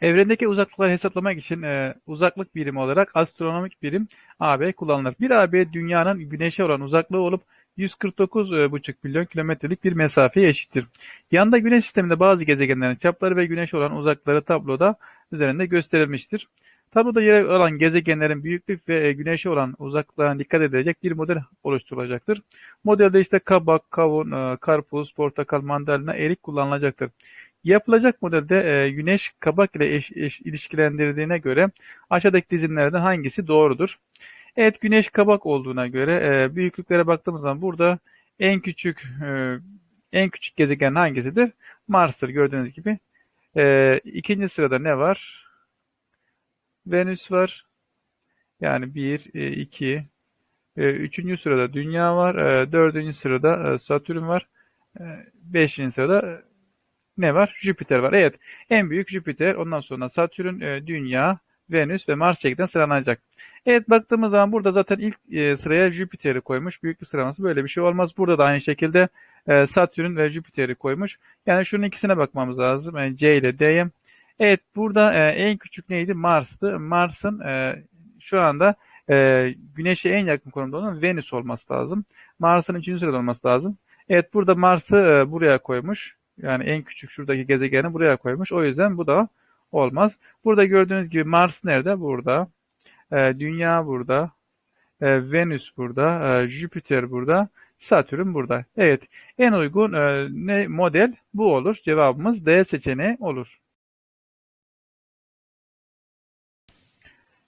Evrendeki uzaklıkları hesaplamak için e, uzaklık birimi olarak astronomik birim AB kullanılır. Bir AB dünyanın güneşe olan uzaklığı olup 149,5 milyon kilometrelik bir mesafeye eşittir. Yanında güneş sisteminde bazı gezegenlerin çapları ve güneşe olan uzaklıkları tabloda üzerinde gösterilmiştir. Tabloda yer alan gezegenlerin büyüklük ve e, güneşe olan uzaklıklarına dikkat edilecek bir model oluşturulacaktır. Modelde işte kabak, kavun, e, karpuz, portakal, mandalina, erik kullanılacaktır. Yapılacak modelde e, güneş kabak ile eş, eş, ilişkilendirildiğine göre aşağıdaki dizimlerden hangisi doğrudur? Evet güneş kabak olduğuna göre e, büyüklüklere baktığımız zaman burada en küçük e, en küçük gezegen hangisidir? Mars'tır gördüğünüz gibi. E, ikinci sırada ne var? Venüs var. Yani 1, 2, e, üçüncü sırada Dünya var. E, dördüncü sırada e, Satürn var. E, beşinci sırada ne var? Jüpiter var. Evet. En büyük Jüpiter. Ondan sonra Satürn, Dünya, Venüs ve Mars şeklinde sıralanacak. Evet baktığımız zaman burada zaten ilk sıraya Jüpiter'i koymuş. Büyüklük sıralaması böyle bir şey olmaz. Burada da aynı şekilde Satürn ve Jüpiter'i koymuş. Yani şunun ikisine bakmamız lazım. Yani C ile D'ye. Evet burada en küçük neydi? Mars'tı. Mars'ın şu anda Güneş'e en yakın konumda olan Venüs olması lazım. Mars'ın üçüncü sırada olması lazım. Evet burada Mars'ı buraya koymuş. Yani en küçük şuradaki gezegeni buraya koymuş. O yüzden bu da olmaz. Burada gördüğünüz gibi Mars nerede? Burada. E, Dünya burada. E, Venüs burada. E, Jüpiter burada. Satürn burada. Evet. En uygun e, ne model bu olur. Cevabımız D seçeneği olur.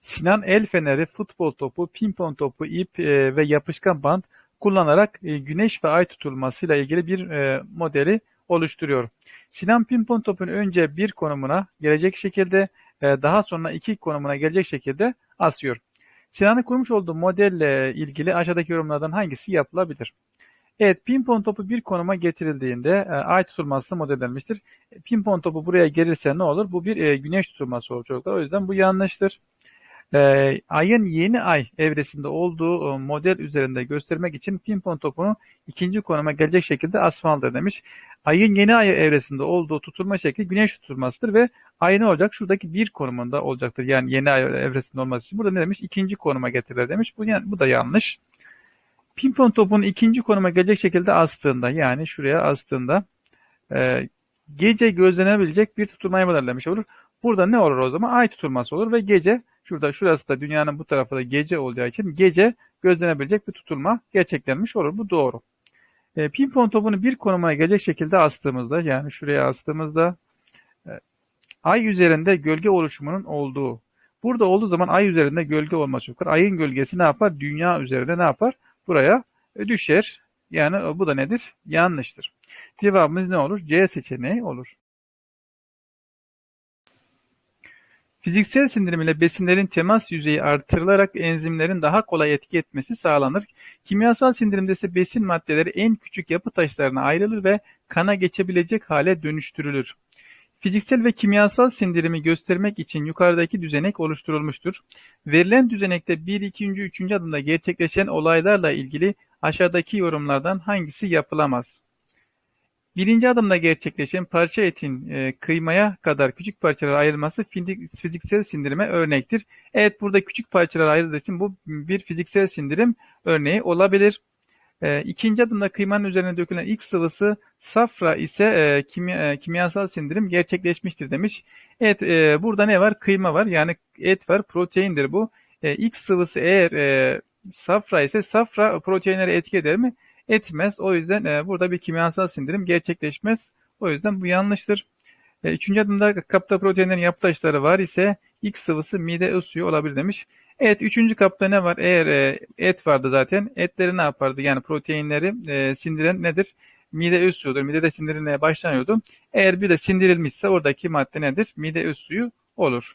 Sinan el feneri, futbol topu, pimpon topu, ip e, ve yapışkan bant kullanarak e, güneş ve ay tutulmasıyla ilgili bir e, modeli oluşturuyor. Sinan pimpon topunu önce bir konumuna gelecek şekilde e, daha sonra iki konumuna gelecek şekilde asıyor. Sinan'ın kurmuş olduğu modelle ilgili aşağıdaki yorumlardan hangisi yapılabilir? Evet, pimpon topu bir konuma getirildiğinde e, ay tutulması modellenmiştir. Pimpon topu buraya gelirse ne olur? Bu bir e, güneş tutulması olur. O yüzden bu yanlıştır. Ee, ayın yeni ay evresinde olduğu e, model üzerinde göstermek için pimpon topunu ikinci konuma gelecek şekilde asmalıdır demiş. Ayın yeni ay evresinde olduğu tutulma şekli güneş tutulmasıdır ve ay ne olacak? Şuradaki bir konumunda olacaktır. Yani yeni ay evresinde olması için. Burada ne demiş? İkinci konuma getirir demiş. Bu, yani, bu da yanlış. Pimpon topunu ikinci konuma gelecek şekilde astığında yani şuraya astığında e, gece gözlenebilecek bir tutulmayı modellemiş olur. Burada ne olur o zaman? Ay tutulması olur ve gece Şurada şurası da dünyanın bu tarafı da gece olacağı için gece gözlenebilecek bir tutulma gerçeklenmiş olur. Bu doğru. E, pimpon topunu bir konumuna gelecek şekilde astığımızda yani şuraya astığımızda e, ay üzerinde gölge oluşumunun olduğu. Burada olduğu zaman ay üzerinde gölge olması yok. Ayın gölgesi ne yapar? Dünya üzerinde ne yapar? Buraya e, düşer. Yani bu da nedir? Yanlıştır. Cevabımız ne olur? C seçeneği olur. Fiziksel sindirim ile besinlerin temas yüzeyi artırılarak enzimlerin daha kolay etki etmesi sağlanır. Kimyasal sindirimde ise besin maddeleri en küçük yapı taşlarına ayrılır ve kana geçebilecek hale dönüştürülür. Fiziksel ve kimyasal sindirimi göstermek için yukarıdaki düzenek oluşturulmuştur. Verilen düzenekte 1, 2. 3. adımda gerçekleşen olaylarla ilgili aşağıdaki yorumlardan hangisi yapılamaz? Birinci adımda gerçekleşen parça etin e, kıymaya kadar küçük parçalara ayrılması fiziksel sindirime örnektir. Evet burada küçük parçalara ayrıldığı için bu bir fiziksel sindirim örneği olabilir. E, ikinci adımda kıymanın üzerine dökülen ilk sıvısı safra ise e, kimya, e, kimyasal sindirim gerçekleşmiştir demiş. Evet e, burada ne var? Kıyma var yani et var proteindir bu. E, ilk sıvısı eğer e, safra ise safra proteinlere etki eder mi? Etmez. O yüzden e, burada bir kimyasal sindirim gerçekleşmez. O yüzden bu yanlıştır. E, üçüncü adımda kapta proteinlerin yapı taşları var ise X sıvısı mide suyu olabilir demiş. Evet üçüncü kapta ne var? Eğer e, et vardı zaten etleri ne yapardı? Yani proteinleri e, sindiren nedir? Mide öz suyudur. Midede sindirilmeye başlanıyordu. Eğer bir de sindirilmişse oradaki madde nedir? Mide öz suyu olur.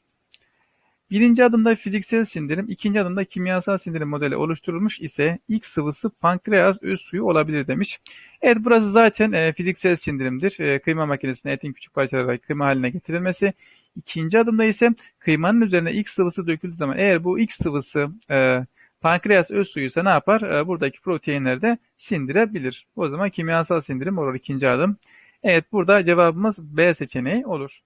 Birinci adımda fiziksel sindirim, ikinci adımda kimyasal sindirim modeli oluşturulmuş ise ilk sıvısı pankreas öz suyu olabilir demiş. Evet burası zaten e, fiziksel sindirimdir. E, kıyma makinesine etin küçük parçalara kıyma haline getirilmesi. İkinci adımda ise kıymanın üzerine ilk sıvısı döküldüğü zaman eğer bu ilk sıvısı e, pankreas öz suyuysa ne yapar? E, buradaki proteinleri de sindirebilir. O zaman kimyasal sindirim olur ikinci adım. Evet burada cevabımız B seçeneği olur.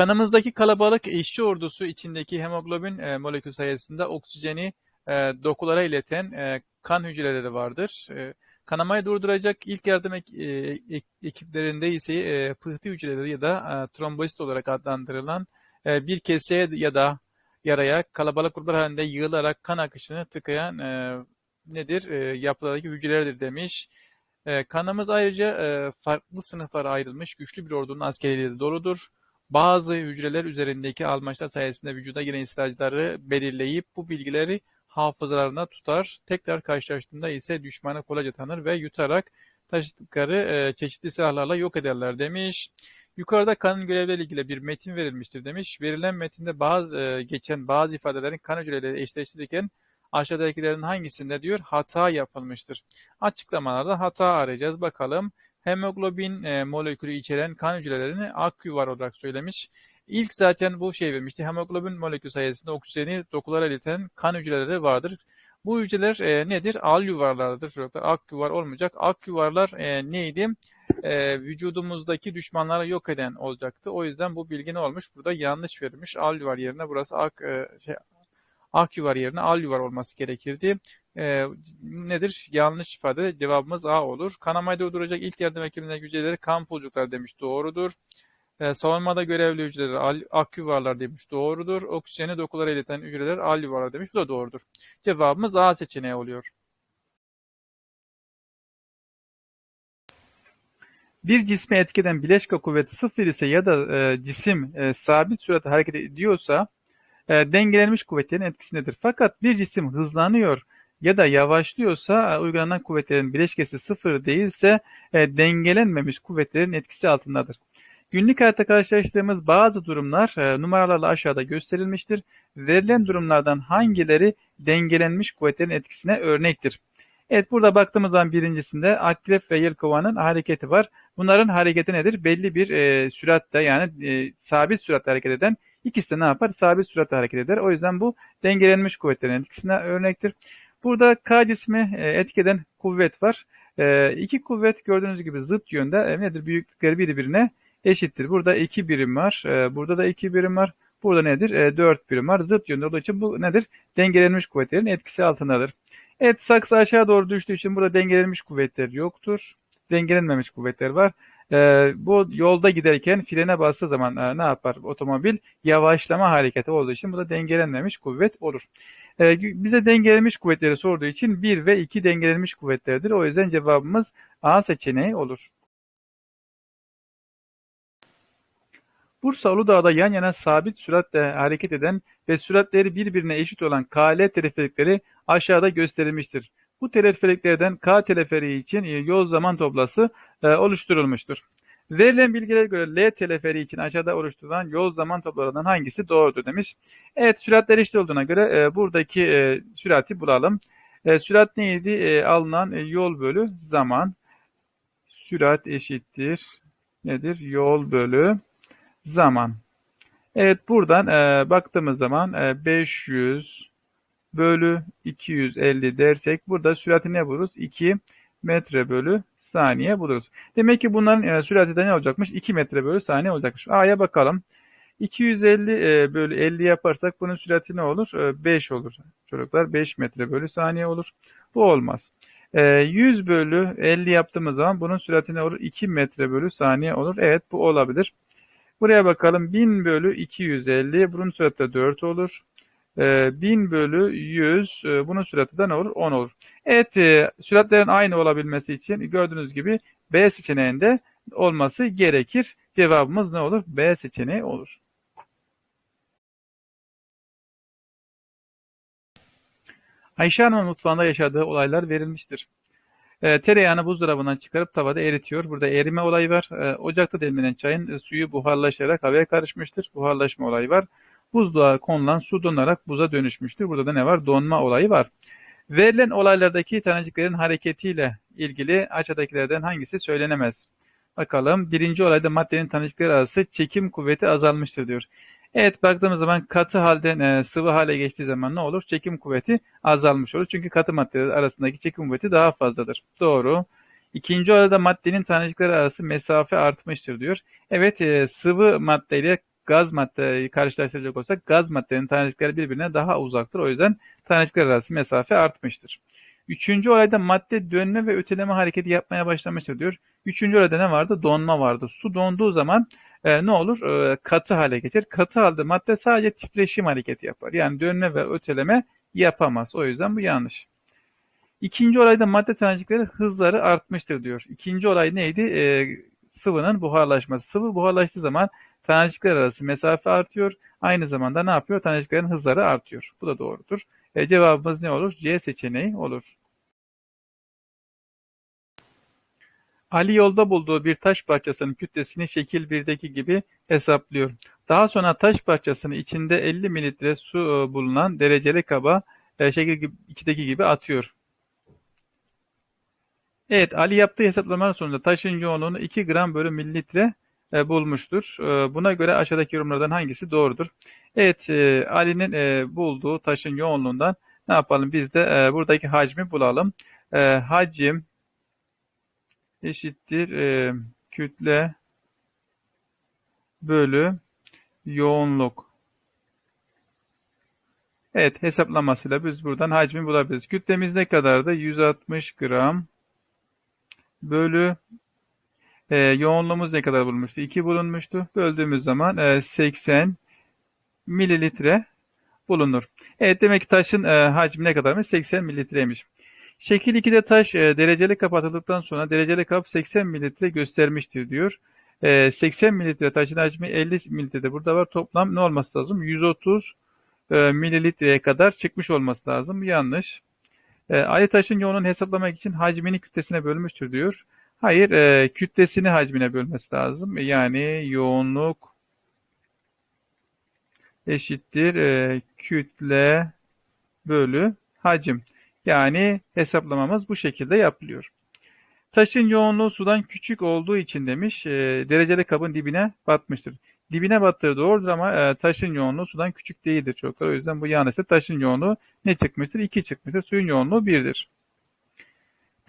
Kanımızdaki kalabalık işçi ordusu içindeki hemoglobin e, molekül sayesinde oksijeni e, dokulara ileten e, kan hücreleri vardır. E, kanamayı durduracak ilk yardım ek, e, ek, ekiplerinde ise e, pıhtı hücreleri ya da e, trombosit olarak adlandırılan e, bir keseye ya da yaraya kalabalık gruplar halinde yığılarak kan akışını tıkayan e, nedir? E, yapılardaki hücrelerdir demiş. E, kanımız ayrıca e, farklı sınıflara ayrılmış güçlü bir ordunun askeriyeliği de doğrudur. Bazı hücreler üzerindeki almaçlar sayesinde vücuda giren istilacları belirleyip bu bilgileri hafızalarında tutar. Tekrar karşılaştığında ise düşmanı kolayca tanır ve yutarak taşıdıkları e, çeşitli silahlarla yok ederler demiş. Yukarıda kanın görevleriyle ilgili bir metin verilmiştir demiş. Verilen metinde bazı e, geçen bazı ifadelerin kan hücreleriyle eşleştirirken aşağıdakilerin hangisinde diyor hata yapılmıştır. Açıklamalarda hata arayacağız. Bakalım hemoglobin e, molekülü içeren kan hücrelerini aküvar olarak söylemiş. İlk zaten bu şey vermişti. Hemoglobin molekülü sayesinde oksijeni dokulara ileten kan hücreleri vardır. Bu hücreler e, nedir? Al yuvarlardır çocuklar. Ak yuvar olmayacak. Ak yuvarlar e, neydi? E, vücudumuzdaki düşmanları yok eden olacaktı. O yüzden bu bilgi ne olmuş? Burada yanlış verilmiş. Al yuvar yerine burası ak e, şey, ak yuvar yerine al yuvar olması gerekirdi. E, nedir? Yanlış ifade. Cevabımız A olur. Kanamayı durduracak ilk yardım ekibindeki hücreleri kan pulcuklar demiş. Doğrudur. E, savunmada görevli hücreler al, ak yuvarlar demiş. Doğrudur. Oksijeni dokulara ileten hücreler al yuvarlar demiş. Bu da doğrudur. Cevabımız A seçeneği oluyor. Bir cisme etkeden bileşke kuvveti sıfır ise ya da e, cisim e, sabit süratle hareket ediyorsa e, dengelenmiş kuvvetlerin etkisindedir. Fakat bir cisim hızlanıyor ya da yavaşlıyorsa e, uygulanan kuvvetlerin bileşkesi sıfır değilse e, dengelenmemiş kuvvetlerin etkisi altındadır. Günlük hayatta karşılaştığımız bazı durumlar e, numaralarla aşağıda gösterilmiştir. Verilen durumlardan hangileri dengelenmiş kuvvetlerin etkisine örnektir? Evet burada baktığımız zaman birincisinde Akrep ve Yelkova'nın hareketi var. Bunların hareketi nedir? Belli bir e, süratte yani e, sabit süratle hareket eden ikisi de ne yapar? Sabit süratle hareket eder. O yüzden bu dengelenmiş kuvvetlerin etkisine örnektir. Burada K cismi e, etkeden kuvvet var. E, iki kuvvet gördüğünüz gibi zıt yönde e, nedir? Büyüklükleri birbirine eşittir. Burada iki birim var. E, burada da iki birim var. Burada nedir? E, 4 birim var. Zıt yönde olduğu için bu nedir? Dengelenmiş kuvvetlerin etkisi altındadır. Evet saksı aşağı doğru düştüğü için burada dengelenmiş kuvvetler yoktur. Dengelenmemiş kuvvetler var. Ee, bu yolda giderken frene bastığı zaman e, ne yapar otomobil? Yavaşlama hareketi olduğu için bu da dengelenmemiş kuvvet olur. Ee, bize dengelenmiş kuvvetleri sorduğu için 1 ve 2 dengelenmiş kuvvetlerdir. O yüzden cevabımız A seçeneği olur. Bursa Uludağ'da yan yana sabit süratle hareket eden ve süratleri birbirine eşit olan KL teleferikleri aşağıda gösterilmiştir. Bu teleferiklerden K teleferiği için yol zaman toplası e, oluşturulmuştur. Verilen bilgilere göre L teleferiği için aşağıda oluşturulan yol zaman toplarından hangisi doğrudur demiş. Evet süratler eşit olduğuna göre e, buradaki e, sürati bulalım. E, sürat neydi? E, alınan e, yol bölü zaman. Sürat eşittir. Nedir? Yol bölü zaman. Evet buradan e, baktığımız zaman e, 500 bölü 250 dersek burada sürati ne buluruz? 2 metre bölü saniye buluruz. Demek ki bunların e, sürati de ne olacakmış? 2 metre bölü saniye olacakmış. A'ya bakalım. 250 e, bölü 50 yaparsak bunun sürati ne olur? E, 5 olur. Çocuklar 5 metre bölü saniye olur. Bu olmaz. E, 100 bölü 50 yaptığımız zaman bunun sürati ne olur? 2 metre bölü saniye olur. Evet bu olabilir. Buraya bakalım. 1000 bölü 250. Bunun sürati de 4 olur. 1000 bölü 100. Bunun sürati de ne olur? 10 olur. Evet. Süratlerin aynı olabilmesi için gördüğünüz gibi B seçeneğinde olması gerekir. Cevabımız ne olur? B seçeneği olur. Ayşe Hanım'ın mutfağında yaşadığı olaylar verilmiştir. E, tereyağını buzdolabından çıkarıp tavada eritiyor. Burada erime olayı var. E, ocakta demlenen çayın e, suyu buharlaşarak havaya karışmıştır. Buharlaşma olayı var. Buzluğa konulan su donarak buza dönüşmüştür. Burada da ne var? Donma olayı var. Verilen olaylardaki taneciklerin hareketiyle ilgili aşağıdakilerden hangisi söylenemez? Bakalım. Birinci olayda maddenin tanecikleri arası çekim kuvveti azalmıştır diyor. Evet baktığımız zaman katı halden e, sıvı hale geçtiği zaman ne olur? Çekim kuvveti azalmış olur. Çünkü katı maddeler arasındaki çekim kuvveti daha fazladır. Doğru. İkinci olayda maddenin tanecikleri arası mesafe artmıştır diyor. Evet e, sıvı madde ile gaz maddeyi karşılaştıracak olsak gaz maddenin tanecikleri birbirine daha uzaktır. O yüzden tanecikler arası mesafe artmıştır. Üçüncü olayda madde dönme ve öteleme hareketi yapmaya başlamıştır diyor. Üçüncü olayda ne vardı? Donma vardı. Su donduğu zaman e, ne olur? E, katı hale geçer. Katı halde madde sadece titreşim hareketi yapar. Yani dönme ve öteleme yapamaz. O yüzden bu yanlış. İkinci olayda madde tanecikleri hızları artmıştır diyor. İkinci olay neydi? E, sıvının buharlaşması. Sıvı buharlaştığı zaman tanecikler arası mesafe artıyor. Aynı zamanda ne yapıyor? Taneciklerin hızları artıyor. Bu da doğrudur. E, cevabımız ne olur? C seçeneği olur. Ali yolda bulduğu bir taş parçasının kütlesini şekil 1'deki gibi hesaplıyor. Daha sonra taş parçasını içinde 50 mililitre su e, bulunan dereceli kaba e, şekil 2'deki gibi atıyor. Evet, Ali yaptığı hesaplamalar sonucunda taşın yoğunluğunu 2 gram bölü mililitre e, bulmuştur. E, buna göre aşağıdaki yorumlardan hangisi doğrudur? Evet, e, Ali'nin bulduğu taşın yoğunluğundan ne yapalım? Biz de buradaki hacmi bulalım. Hacim eşittir kütle bölü yoğunluk. Evet, hesaplamasıyla biz buradan hacmi bulabiliriz. Kütlemiz ne kadardı? 160 gram bölü e, yoğunluğumuz ne kadar bulmuştu? 2 bulunmuştu. Böldüğümüz zaman e, 80 mililitre bulunur. Evet demek ki taşın e, hacmi ne kadarmış? 80 mililitreymiş. Şekil 2'de taş e, dereceli kapatıldıktan sonra dereceli kap 80 mililitre göstermiştir diyor. E, 80 mililitre taşın hacmi 50 mililitre burada var. Toplam ne olması lazım? 130 e, mililitreye kadar çıkmış olması lazım. Yanlış. E, Ali taşın yoğunluğunu hesaplamak için hacmini kütlesine bölmüştür diyor. Hayır, e, kütlesini hacmine bölmesi lazım. Yani yoğunluk eşittir e, kütle bölü hacim. Yani hesaplamamız bu şekilde yapılıyor. Taşın yoğunluğu sudan küçük olduğu için demiş e, dereceli kabın dibine batmıştır. Dibine battığı doğrudur ama e, taşın yoğunluğu sudan küçük değildir çocuklar. O yüzden bu yanlıştır. Taşın yoğunluğu ne çıkmıştır? 2 çıkmıştır. Suyun yoğunluğu 1'dir.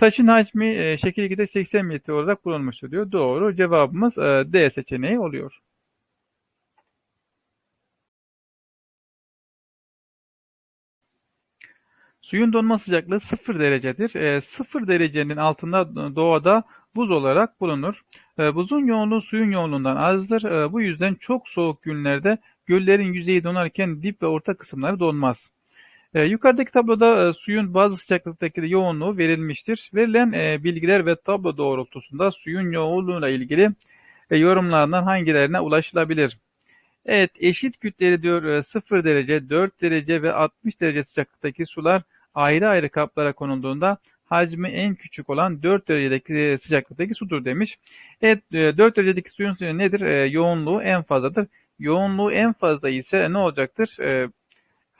Taşın hacmi e, şekil 2'de 80 mililitre olarak bulunmuştur diyor. Doğru. Cevabımız e, D seçeneği oluyor. Suyun donma sıcaklığı 0 derecedir. E, 0 derecenin altında doğada buz olarak bulunur. E, buzun yoğunluğu suyun yoğunluğundan azdır. E, bu yüzden çok soğuk günlerde göllerin yüzeyi donarken dip ve orta kısımları donmaz. E, yukarıdaki tabloda e, suyun bazı sıcaklıktaki yoğunluğu verilmiştir. Verilen e, bilgiler ve tablo doğrultusunda suyun yoğunluğuyla ilgili e, yorumlardan hangilerine ulaşılabilir? Evet, eşit kütleli diyor e, 0 derece, 4 derece ve 60 derece sıcaklıktaki sular ayrı ayrı kaplara konulduğunda hacmi en küçük olan 4 derecedeki e, sıcaklıktaki sudur demiş. Evet, e, 4 derecedeki suyun suyu nedir? E, yoğunluğu en fazladır. Yoğunluğu en fazla ise ne olacaktır?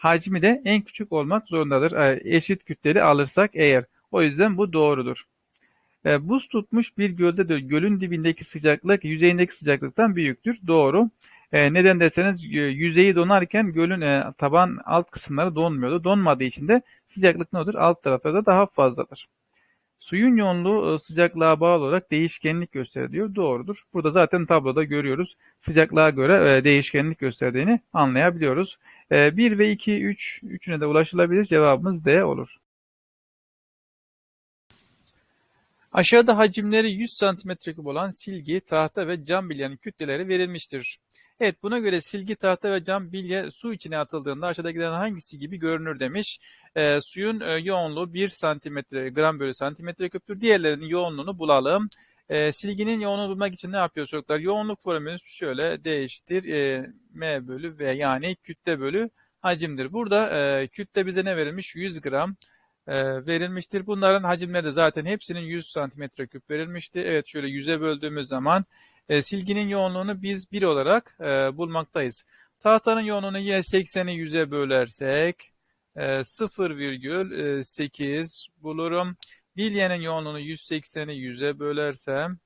Hacmi de en küçük olmak zorundadır. E, eşit kütleli alırsak eğer. O yüzden bu doğrudur. E, buz tutmuş bir gölde de gölün dibindeki sıcaklık yüzeyindeki sıcaklıktan büyüktür. Doğru. E, neden derseniz yüzeyi donarken gölün e, taban alt kısımları donmuyordu. Donmadığı için de sıcaklık ne olur? Alt tarafta da daha fazladır. Suyun yoğunluğu e, sıcaklığa bağlı olarak değişkenlik gösteriyor. Doğrudur. Burada zaten tabloda görüyoruz. Sıcaklığa göre e, değişkenlik gösterdiğini anlayabiliyoruz. 1 ve 2, 3, üçüne de ulaşılabilir. Cevabımız D olur. Aşağıda hacimleri 100 cm olan silgi, tahta ve cam bilyenin kütleleri verilmiştir. Evet buna göre silgi, tahta ve cam bilye su içine atıldığında aşağıdakilerden hangisi gibi görünür demiş. E, suyun e, yoğunluğu 1 santimetre gram bölü santimetre küptür. Diğerlerinin yoğunluğunu bulalım. E, silginin yoğunluğunu bulmak için ne yapıyoruz çocuklar? Yoğunluk formülümüz şöyle değiştir. E, M bölü V yani kütle bölü hacimdir. Burada e, kütle bize ne verilmiş? 100 gram e, verilmiştir. Bunların hacimleri de zaten hepsinin 100 santimetre küp verilmişti. Evet şöyle 100'e böldüğümüz zaman e, silginin yoğunluğunu biz 1 olarak e, bulmaktayız. Tahtanın yoğunluğunu yine 80'i 100'e bölersek e, 0,8 bulurum. Bilyenin yoğunluğunu 180'i 100'e bölersem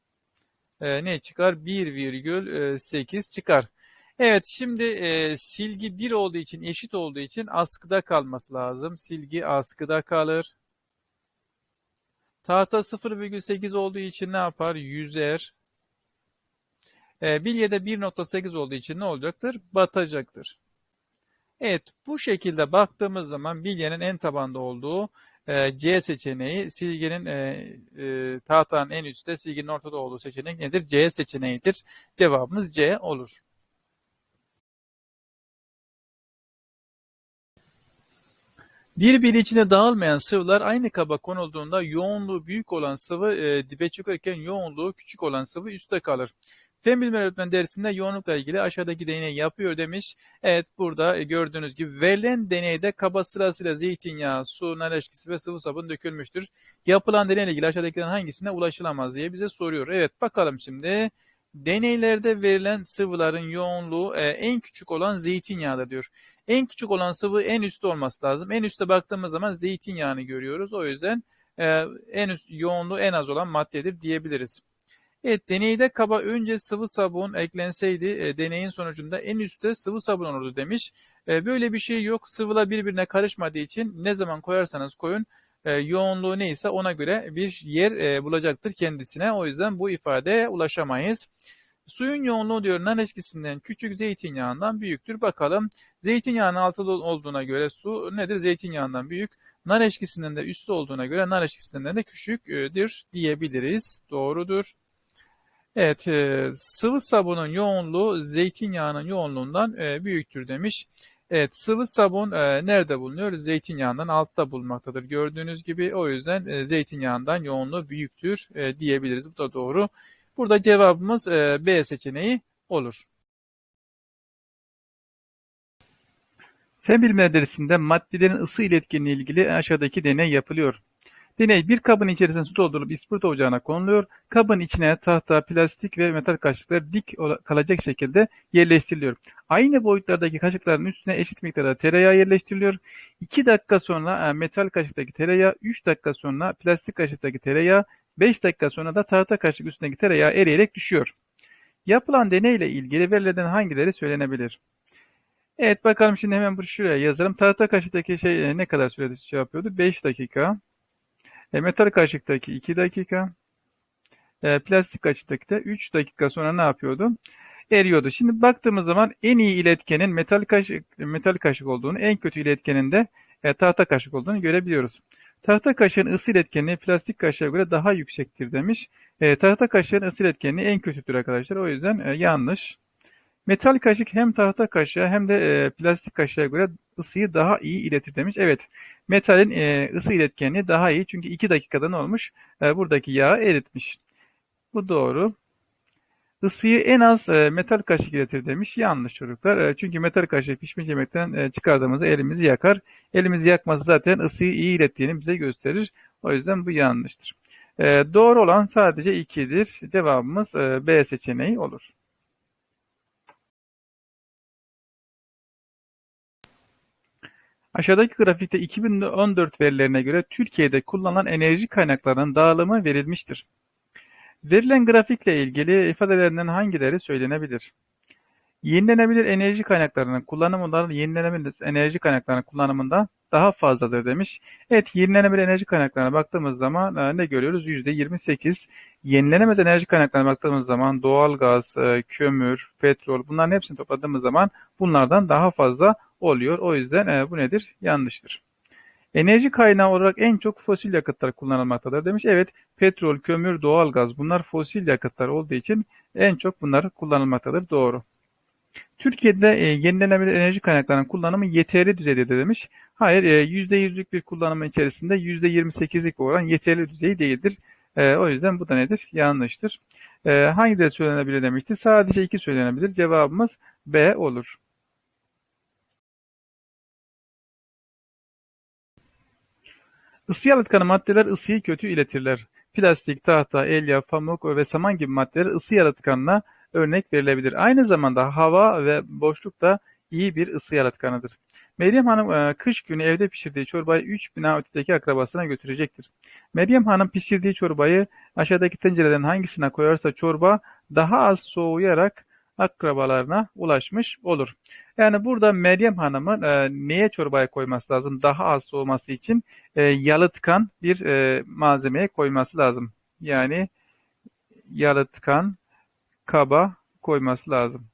e, ne çıkar? 1,8 çıkar. Evet şimdi e, silgi 1 olduğu için eşit olduğu için askıda kalması lazım. Silgi askıda kalır. Tahta 0,8 olduğu için ne yapar? Yüzer. E, bilyede 1.8 olduğu için ne olacaktır? Batacaktır. Evet bu şekilde baktığımız zaman bilyenin en tabanda olduğu e, C seçeneği silginin e, e, tahtanın en üstte silginin ortada olduğu seçenek nedir? C seçeneğidir. Cevabımız C olur. Birbiri içine dağılmayan sıvılar aynı kaba konulduğunda yoğunluğu büyük olan sıvı e, dibe çıkarken yoğunluğu küçük olan sıvı üstte kalır. Fen bilimleri öğretmen dersinde yoğunlukla ilgili aşağıdaki deneyi yapıyor demiş. Evet burada gördüğünüz gibi verilen deneyde kaba sırasıyla zeytinyağı, su, nar eşkisi ve sıvı sabun dökülmüştür. Yapılan deneyle ilgili aşağıdakilerin hangisine ulaşılamaz diye bize soruyor. Evet bakalım şimdi. Deneylerde verilen sıvıların yoğunluğu e, en küçük olan zeytinyağıdır diyor. En küçük olan sıvı en üstte olması lazım. En üstte baktığımız zaman zeytinyağını görüyoruz. O yüzden e, en üst yoğunluğu en az olan maddedir diyebiliriz. Evet deneyde kaba önce sıvı sabun eklenseydi e, deneyin sonucunda en üstte sıvı sabun olurdu demiş. E, böyle bir şey yok. Sıvılar birbirine karışmadığı için ne zaman koyarsanız koyun e, yoğunluğu neyse ona göre bir yer e, bulacaktır kendisine. O yüzden bu ifadeye ulaşamayız. Suyun yoğunluğu diyor nar eşkisinden küçük zeytinyağından büyüktür. Bakalım zeytinyağının altıda olduğuna göre su nedir? Zeytinyağından büyük. Nar eşkisinden de üstte olduğuna göre nar eşkisinden de küçüktür diyebiliriz. Doğrudur. Evet, e, sıvı sabunun yoğunluğu zeytinyağının yoğunluğundan e, büyüktür demiş. Evet, sıvı sabun e, nerede bulunuyor? Zeytinyağından altta bulunmaktadır. Gördüğünüz gibi o yüzden e, zeytinyağından yoğunluğu büyüktür e, diyebiliriz. Bu da doğru. Burada cevabımız e, B seçeneği olur. Fen bilimleri dersinde maddelerin ısı iletkenliği ilgili aşağıdaki deney yapılıyor. Deney bir kabın içerisine su doldurup ispirto ocağına konuluyor. Kabın içine tahta, plastik ve metal kaşıklar dik kalacak şekilde yerleştiriliyor. Aynı boyutlardaki kaşıkların üstüne eşit miktarda tereyağı yerleştiriliyor. 2 dakika sonra e, metal kaşıktaki tereyağı, 3 dakika sonra plastik kaşıktaki tereyağı, 5 dakika sonra da tahta kaşık üstündeki tereyağı eriyerek düşüyor. Yapılan deneyle ilgili verilerden hangileri söylenebilir? Evet bakalım şimdi hemen şuraya yazalım. Tahta kaşıktaki şey e, ne kadar sürede şey yapıyordu? 5 dakika. E, metal kaşıktaki 2 dakika. E, plastik kaşıktaki de 3 dakika sonra ne yapıyordu? Eriyordu. Şimdi baktığımız zaman en iyi iletkenin metal kaşık, metal kaşık olduğunu, en kötü iletkenin de e, tahta kaşık olduğunu görebiliyoruz. Tahta kaşığın ısı iletkenliği plastik kaşığa göre daha yüksektir demiş. E, tahta kaşığın ısı iletkenliği en kötüdür arkadaşlar. O yüzden e, yanlış. Metal kaşık hem tahta kaşığa hem de e, plastik kaşığa göre ısıyı daha iyi iletir demiş. Evet, metalin e, ısı iletkenliği daha iyi çünkü 2 dakikada ne olmuş? E, buradaki yağı eritmiş. Bu doğru. Isıyı en az e, metal kaşık iletir demiş. Yanlış çocuklar. E, çünkü metal kaşık pişmiş yemekten e, çıkardığımızda elimizi yakar. Elimizi yakması zaten ısıyı iyi ilettiğini bize gösterir. O yüzden bu yanlıştır. E, doğru olan sadece 2'dir. Cevabımız e, B seçeneği olur. Aşağıdaki grafikte 2014 verilerine göre Türkiye'de kullanılan enerji kaynaklarının dağılımı verilmiştir. Verilen grafikle ilgili ifadelerinden hangileri söylenebilir? Yenilenebilir enerji kaynaklarının kullanımından yenilenebilir enerji kaynaklarının kullanımında daha fazladır demiş. Evet yenilenebilir enerji kaynaklarına baktığımız zaman e, ne görüyoruz? %28. Yenilenemez enerji kaynaklarına baktığımız zaman doğal gaz, e, kömür, petrol bunların hepsini topladığımız zaman bunlardan daha fazla oluyor. O yüzden e, bu nedir? Yanlıştır. Enerji kaynağı olarak en çok fosil yakıtlar kullanılmaktadır demiş. Evet petrol, kömür, doğal gaz bunlar fosil yakıtlar olduğu için en çok bunlar kullanılmaktadır. Doğru. Türkiye'de e, yenilenebilir enerji kaynaklarının kullanımı yeterli düzeyde demiş. Hayır, e, %100'lük bir kullanımın içerisinde %28'lik oran yeterli düzey değildir. E, o yüzden bu da nedir? Yanlıştır. E, hangileri söylenebilir demişti? Sadece iki söylenebilir. Cevabımız B olur. Isı yalıtkanı maddeler ısıyı kötü iletirler. Plastik, tahta, elyaf, pamuk ve saman gibi maddeler ısı yalıtkanına örnek verilebilir. Aynı zamanda hava ve boşluk da iyi bir ısı yalıtkanıdır. Meryem Hanım e, kış günü evde pişirdiği çorbayı 3 bina ötedeki akrabasına götürecektir. Meryem Hanım pişirdiği çorbayı aşağıdaki tencereden hangisine koyarsa çorba daha az soğuyarak akrabalarına ulaşmış olur. Yani burada Meryem Hanım'ın e, neye çorbaya koyması lazım? Daha az soğuması için e, yalıtkan bir e, malzemeye koyması lazım. Yani yalıtkan kaba koyması lazım.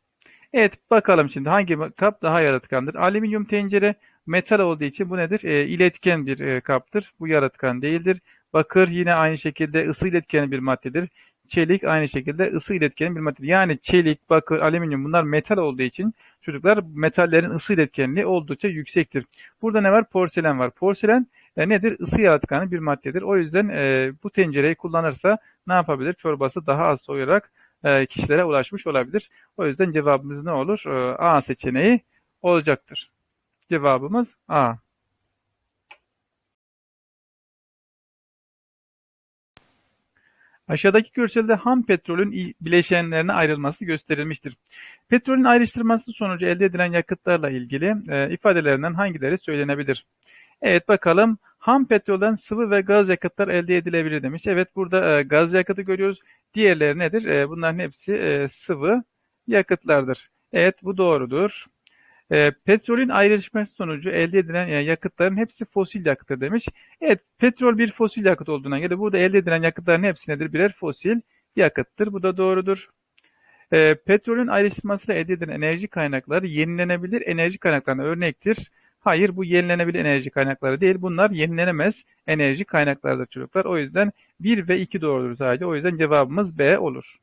Evet bakalım şimdi hangi kap daha yaratkandır? Alüminyum tencere metal olduğu için bu nedir? E, iletken bir e, kaptır. Bu yaratkan değildir. Bakır yine aynı şekilde ısı iletkeni bir maddedir. Çelik aynı şekilde ısı iletkeni bir maddedir. Yani çelik, bakır, alüminyum bunlar metal olduğu için çocuklar metallerin ısı iletkenliği oldukça yüksektir. Burada ne var? Porselen var. Porselen e, nedir? Isı yaratkanı bir maddedir. O yüzden e, bu tencereyi kullanırsa ne yapabilir? Çorbası daha az soğuyarak e, kişilere ulaşmış olabilir. O yüzden cevabımız ne olur? E, A seçeneği olacaktır. Cevabımız A. Aşağıdaki görselde ham petrolün bileşenlerine ayrılması gösterilmiştir. Petrolün ayrıştırması sonucu elde edilen yakıtlarla ilgili e, ifadelerinden hangileri söylenebilir? Evet bakalım. Ham petrolden sıvı ve gaz yakıtlar elde edilebilir demiş. Evet burada e, gaz yakıtı görüyoruz. Diğerleri nedir? E, bunların hepsi e, sıvı yakıtlardır. Evet bu doğrudur. E, petrolün ayrışması sonucu elde edilen yani yakıtların hepsi fosil yakıttır demiş. Evet petrol bir fosil yakıt olduğuna göre burada elde edilen yakıtların hepsi nedir? Birer fosil yakıttır. Bu da doğrudur. E, petrolün ayrışmasıyla elde edilen enerji kaynakları yenilenebilir enerji kaynaklarına örnektir. Hayır bu yenilenebilir enerji kaynakları değil. Bunlar yenilenemez enerji kaynaklarıdır çocuklar. O yüzden 1 ve 2 doğrudur sadece. O yüzden cevabımız B olur.